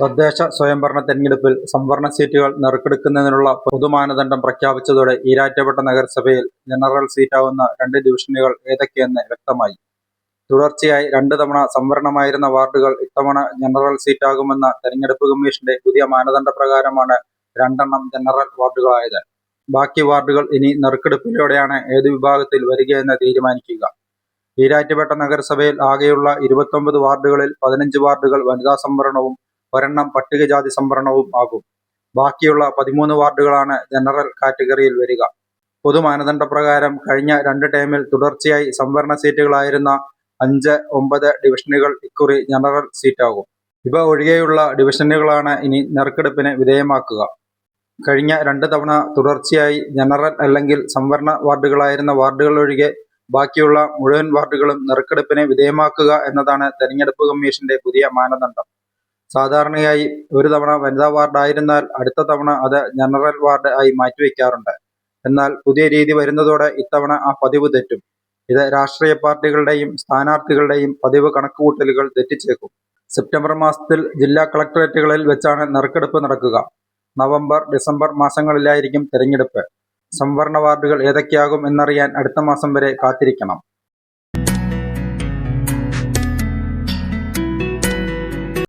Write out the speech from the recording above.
തദ്ദേശ സ്വയംഭരണ തെരഞ്ഞെടുപ്പിൽ സംവരണ സീറ്റുകൾ നറുക്കെടുക്കുന്നതിനുള്ള പൊതുമാനദണ്ഡം പ്രഖ്യാപിച്ചതോടെ ഈരാറ്റുപേട്ട നഗരസഭയിൽ ജനറൽ സീറ്റാവുന്ന രണ്ട് ഡിവിഷനുകൾ ഏതൊക്കെയെന്ന് വ്യക്തമായി. തുടർച്ചയായി രണ്ട് തവണ സംവരണമായിരുന്ന വാർഡുകൾ ഇത്തവണ ജനറൽ സീറ്റാകുമെന്ന തെരഞ്ഞെടുപ്പ് കമ്മീഷന്റെ പുതിയ മാനദണ്ഡ പ്രകാരമാണ് രണ്ടെണ്ണം ജനറൽ വാർഡുകളായത്. ബാക്കി വാർഡുകൾ ഇനി നറുക്കെടുപ്പിലൂടെയാണ് ഏത് വിഭാഗത്തിൽ വരികയെന്ന് തീരുമാനിക്കുക. ഈരാറ്റുപേട്ട നഗരസഭയിൽ ആകെയുള്ള ഇരുപത്തൊമ്പത് വാർഡുകളിൽ പതിനഞ്ച് വാർഡുകൾ വനിതാ സംവരണവും ഒരെണ്ണം പട്ടികജാതി സംവരണവും ആകും. ബാക്കിയുള്ള പതിമൂന്ന് വാർഡുകളാണ് ജനറൽ കാറ്റഗറിയിൽ വരിക. പൊതു പൊതുമാനദണ്ഡപ്രകാരം കഴിഞ്ഞ രണ്ട് ടൈമിൽ തുടർച്ചയായി സംവരണ സീറ്റുകളായിരുന്ന അഞ്ച്, ഒമ്പത് ഡിവിഷനുകൾ ഇക്കുറി ജനറൽ സീറ്റാകും. ഇവ ഒഴികെയുള്ള ഡിവിഷനുകളാണ് ഇനി നെറുക്കെടുപ്പിന് വിധേയമാക്കുക. കഴിഞ്ഞ രണ്ട് തവണ തുടർച്ചയായി ജനറൽ അല്ലെങ്കിൽ സംവരണ വാർഡുകളായിരുന്ന വാർഡുകൾ ഒഴികെ ബാക്കിയുള്ള മുഴുവൻ വാർഡുകളും നെറുക്കെടുപ്പിന് വിധേയമാക്കുക എന്നതാണ് തെരഞ്ഞെടുപ്പ് കമ്മീഷന്റെ പുതിയ മാനദണ്ഡം. സാധാരണയായി ഒരു തവണ വനിതാ വാർഡായിരുന്നാൽ അടുത്ത തവണ അത് ജനറൽ വാർഡ് ആയി മാറ്റിവെക്കാറുണ്ട് എന്നാൽ പുതിയ രീതി വരുന്നതോടെ ഇത്തവണ ആ പതിവ് തെറ്റും. ഇത് രാഷ്ട്രീയ പാർട്ടികളുടെയും സ്ഥാനാർത്ഥികളുടെയും പതിവ് കണക്കുകൂട്ടലുകൾ തെറ്റിച്ചേക്കും. സെപ്റ്റംബർ മാസത്തിൽ ജില്ലാ കളക്ടറേറ്റുകളിൽ വെച്ചാണ് നറുക്കെടുപ്പ് നടക്കുക. നവംബർ, ഡിസംബർ മാസങ്ങളിലായിരിക്കും തെരഞ്ഞെടുപ്പ്. സംവരണ വാർഡുകൾ ഏതൊക്കെയാകും എന്നറിയാൻ അടുത്ത മാസം വരെ കാത്തിരിക്കണം.